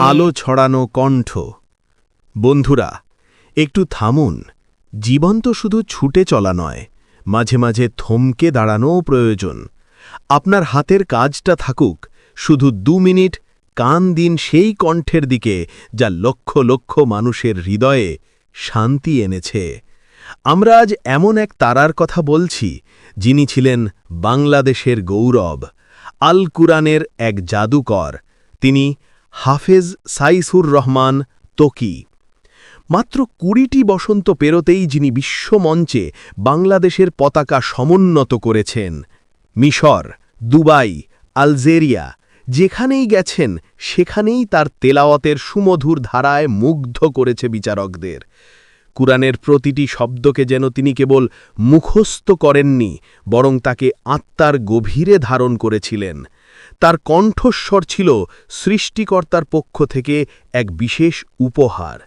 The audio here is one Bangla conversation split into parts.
আলো ছড়ানো কণ্ঠ। বন্ধুরা, একটু থামুন। জীবন তো শুধু ছুটে চলা নয়, মাঝে মাঝে থমকে দাঁড়ানোও প্রয়োজন। আপনার হাতের কাজটা থাকুক, শুধু দু মিনিট কান দিন সেই কণ্ঠের দিকে, যা লক্ষ লক্ষ মানুষের হৃদয়ে শান্তি এনেছে। আমরা আজ এমন এক তারার কথা বলছি, যিনি ছিলেন বাংলাদেশের গৌরব। আল কুরআনের এক জাদুকর, তিনি হাফেজ সাইসুর রহমান তোকি। মাত্র কুড়িটি বসন্ত পেরোতেই যিনি বিশ্বমঞ্চে বাংলাদেশের পতাকা সমুন্নত করেছেন, মিশর, দুবাই, আলজেরিয়া, যেখানেই গেছেন, সেখানেই তার তেলাওয়াতের সুমধুর ধারায় মুগ্ধ করেছে বিচারকদের। কুরআনের প্রতিটি শব্দকে যেন তিনি কেবল মুখস্থ করেননি, বরং তাকে আত্মার গভীরে ধারণ করেছিলেন। তার কণ্ঠস্বর ছিল সৃষ্টিকর্তার পক্ষ থেকে এক বিশেষ উপহার।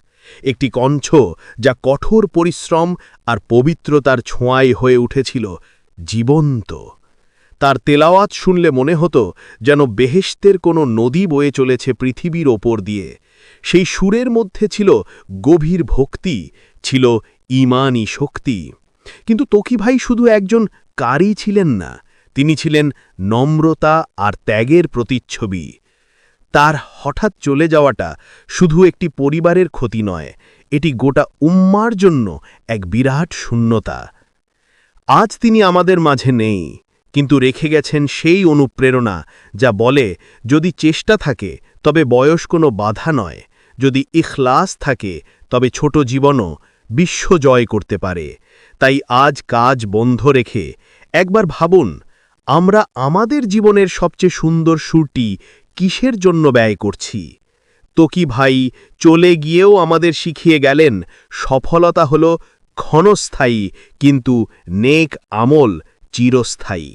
একটি কণ্ঠ যা কঠোর পরিশ্রম আর পবিত্রতার ছোঁয়ায় হয়ে উঠেছিল, জীবন্ত। তার তেলাওয়াত শুনলে মনে হতো যেন বেহেশতের কোনো নদী বয়ে চলেছে পৃথিবীর ওপর দিয়ে। সেই সুরের মধ্যে ছিল গভীর ভক্তি, ছিল ইমানি শক্তি। কিন্তু তকি ভাই শুধু একজন কারি ছিলেন না, তিনি ছিলেন নম্রতা আর ত্যাগের প্রতিচ্ছবি। তার হঠাৎ চলে যাওয়াটা শুধু একটি পরিবারের ক্ষতি নয়, এটি গোটা উম্মার জন্য এক বিরাট শূন্যতা। আজ তিনি আমাদের মাঝে নেই, কিন্তু রেখে গেছেন সেই অনুপ্রেরণা যা বলে, যদি চেষ্টা থাকে, তবে বয়স কোনো বাধা নয়। যদি ইখলাস থাকে, তবে ছোট জীবনও বিশ্ব জয় করতে পারে। তাই আজ কাজ বন্ধ রেখে একবার ভাবুন, আমরা আমাদের জীবনের সবচেয়ে সুন্দর সুরটি কিসের জন্য ব্যয় করছি? তোকি ভাই চলে গিয়েও আমাদের শিখিয়ে গেলেন, সফলতা হল ক্ষণস্থায়ী কিন্তু নেক আমল চিরস্থায়ী।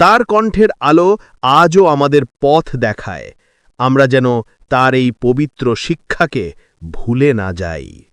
তার কণ্ঠের আলো আজও আমাদের পথ দেখায়। আমরা যেন তার এই পবিত্র শিক্ষাকে ভুলে না যাই।